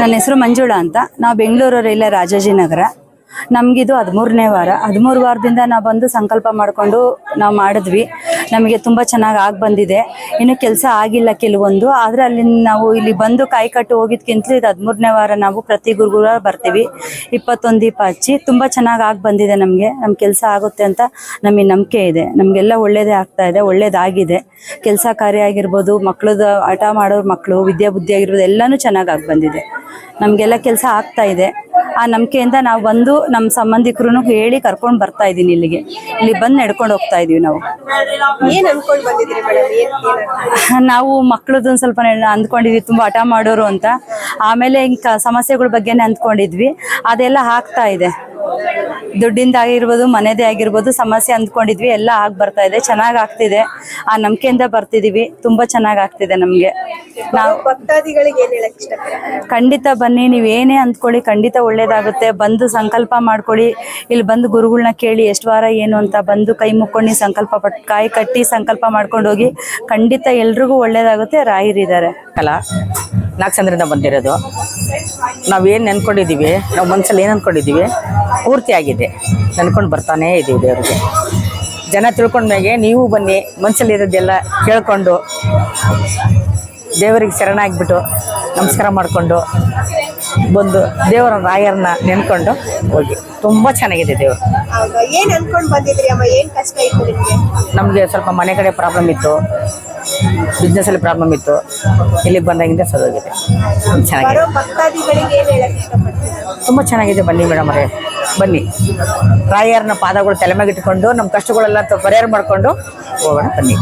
ನನ್ನ ಹೆಸರು ಮಂಜುಳಾ ಅಂತ. ನಾವು ಬೆಂಗಳೂರವರು ರಾಜಾಜಿ ರಾಜಾಜಿನಗರ. ನಮಗಿದು ಹದಿಮೂರನೇ ವಾರ. ಹದಿಮೂರು ವಾರದಿಂದ ನಾವು ಬಂದು ಸಂಕಲ್ಪ ಮಾಡಿಕೊಂಡು ನಾವು ಮಾಡಿದ್ವಿ. ನಮಗೆ ತುಂಬ ಚೆನ್ನಾಗಿ ಆಗಿ ಬಂದಿದೆ. ಇನ್ನು ಕೆಲಸ ಆಗಿಲ್ಲ ಕೆಲವೊಂದು. ಆದರೆ ಅಲ್ಲಿ ನಾವು ಇಲ್ಲಿ ಬಂದು ಕಾಯಿ ಕಟ್ಟು ಹೋಗಿದ್ಕಿಂತಲೂ ಇದು ಹದಿಮೂರನೇ ವಾರ ನಾವು ಪ್ರತಿ ಗುರುವಾರ ಬರ್ತೀವಿ. ಇಪ್ಪತ್ತೊಂದು ದೀಪ ಹಚ್ಚಿ ತುಂಬ ಚೆನ್ನಾಗಿ ಆಗಿ ಬಂದಿದೆ ನಮಗೆ. ನಮ್ಮ ಕೆಲಸ ಆಗುತ್ತೆ ಅಂತ ನಮಗೆ ನಂಬಿಕೆ ಇದೆ. ನಮಗೆಲ್ಲ ಒಳ್ಳೇದೇ ಆಗ್ತಾ ಇದೆ, ಒಳ್ಳೇದಾಗಿದೆ. ಕೆಲಸ ಕಾರ್ಯ ಆಗಿರ್ಬೋದು ಮಕ್ಳದ್ದು ಆಟ ಮಾಡೋರು ಮಕ್ಕಳು ವಿದ್ಯಾ ಬುದ್ಧಿ ಆಗಿರ್ಬೋದು, ಎಲ್ಲನೂ ಚೆನ್ನಾಗಿ ಆಗಿ ಬಂದಿದೆ. ನಮಗೆಲ್ಲ ಕೆಲಸ ಆಗ್ತಾ ಇದೆ. ಆ ನಂಬಿಕೆಯಿಂದ ನಾವು ಬಂದು ನಮ್ಮ ಸಂಬಂಧಿಕರು ಹೇಳಿ ಕರ್ಕೊಂಡು ಬರ್ತಾ ಇದ್ದೀನಿ ಇಲ್ಲಿಗೆ. ಇಲ್ಲಿ ಬಂದು ನಡ್ಕೊಂಡು ಹೋಗ್ತಾ ಇದೀವಿ ನಾವು. ನಾವು ಮಕ್ಳದ್ದು ಸ್ವಲ್ಪ ಅಂದ್ಕೊಂಡಿದ್ವಿ ತುಂಬಾ ಹಠ ಮಾಡೋರು ಅಂತ. ಆಮೇಲೆ ಸಮಸ್ಯೆಗಳ ಬಗ್ಗೆನೇ ಅಂದ್ಕೊಂಡಿದ್ವಿ. ಅದೆಲ್ಲ ಆಗ್ತಾ ಇದೆ. ದುಡ್ಡಿಂದ ಆಗಿರ್ಬೋದು ಮನೆದೇ ಆಗಿರ್ಬೋದು ಸಮಸ್ಯೆ ಅಂದ್ಕೊಂಡಿದ್ವಿ ಎಲ್ಲ ಆಗಿ ಬರ್ತಾ ಇದೆ ಚೆನ್ನಾಗಿ ಆಗ್ತಿದೆ. ಆ ನಂಬಿಕೆಯಿಂದ ಬರ್ತಿದೀವಿ ತುಂಬಾ ಚೆನ್ನಾಗಿ ಆಗ್ತಿದೆ ನಮ್ಗೆ. ನಾವು ಭಕ್ತಾದಿಗಳಿಗೆ ಏನ್ ಹೇಳಕ್ ಇಷ್ಟಪಡ್ತೀರಾ? ಖಂಡಿತ ಬನ್ನಿ ನೀವು ಏನೇ ಅಂದ್ಕೊಳ್ಳಿ ಖಂಡಿತ ಒಳ್ಳೇದಾಗುತ್ತೆ. ಬಂದು ಸಂಕಲ್ಪ ಮಾಡ್ಕೊಳ್ಳಿ. ಇಲ್ಲಿ ಬಂದು ಗುರುಗಳನ್ನ ಕೇಳಿ ಎಷ್ಟು ವಾರ ಏನು ಅಂತ ಬಂದು ಕೈ ಮುಕ್ಕೊಂಡು ಸಂಕಲ್ಪ ಪಟ್ ಕಾಯಿ ಕಟ್ಟಿ ಸಂಕಲ್ಪ ಮಾಡ್ಕೊಂಡು ಹೋಗಿ ಖಂಡಿತ ಎಲ್ರಿಗೂ ಒಳ್ಳೇದಾಗುತ್ತೆ ರಾಯರಿದ್ದಾರೆ ಕಲಾ ನಾಲ್ಕು ಬಂದಿರೋದು. ನಾವೇನು ನೆನ್ಕೊಂಡಿದ್ದೀವಿ ನಾವು ಮನಸ್ಸಲ್ಲಿ ಏನು ಅಂದ್ಕೊಂಡಿದ್ದೀವಿ ಪೂರ್ತಿ ಆಗಿದೆ. ನೆನ್ಕೊಂಡು ಬರ್ತಾನೇ ಇದ್ದೀವಿ ದೇವರಿಗೆ. ಜನ ತಿಳ್ಕೊಂಡ್ಮೇಲೆ ನೀವು ಬನ್ನಿ ಮನಸ್ಸಲ್ಲಿ ಇರೋದೆಲ್ಲ ಕೇಳಿಕೊಂಡು ದೇವರಿಗೆ ಶರಣಾಗ್ಬಿಟ್ಟು ನಮಸ್ಕಾರ ಮಾಡಿಕೊಂಡು ಬಂದು ದೇವರ ರಾಯರನ್ನ ನೆನ್ಕೊಂಡು ಹೋಗಿ. ತುಂಬ ಚೆನ್ನಾಗಿದೆ ದೇವರು. ಹೌದಾ? ಏನ್ ಅನ್ಕೊಂಡ್ ಬಂದಿದ್ರಿ ಅಮ್ಮ? ಏನ್ ಕಷ್ಟ ಇತ್ತು ನಿಮ್ಗೆ? ನಮಗೆ ಸ್ವಲ್ಪ ಮನೆ ಕಡೆ ಪ್ರಾಬ್ಲಮ್ ಇತ್ತು. ಬಿಸ್ನೆಸ್ಸಲ್ಲಿ ಪ್ರಾಬ್ಲಮ್ ಇತ್ತು. ಇಲ್ಲಿಗೆ ಬಂದಾಗಿಂದ ಸದೋಗಿದೆ ಚೆನ್ನಾಗಿದೆ. ತುಂಬ ಚೆನ್ನಾಗಿದೆ. ಬನ್ನಿ ಮೇಡಮ್ ಅವರೇ. ಬನ್ನಿ. ರಾಯರ್ನ ಪಾದಗಳು ತಲೆ ಇಟ್ಕೊಂಡು ನಮ್ಮ ಕಷ್ಟಗಳೆಲ್ಲ ಪರಿಹಾರ ಮಾಡಿಕೊಂಡು ಹೋಗೋಣ. ಬನ್ನಿ.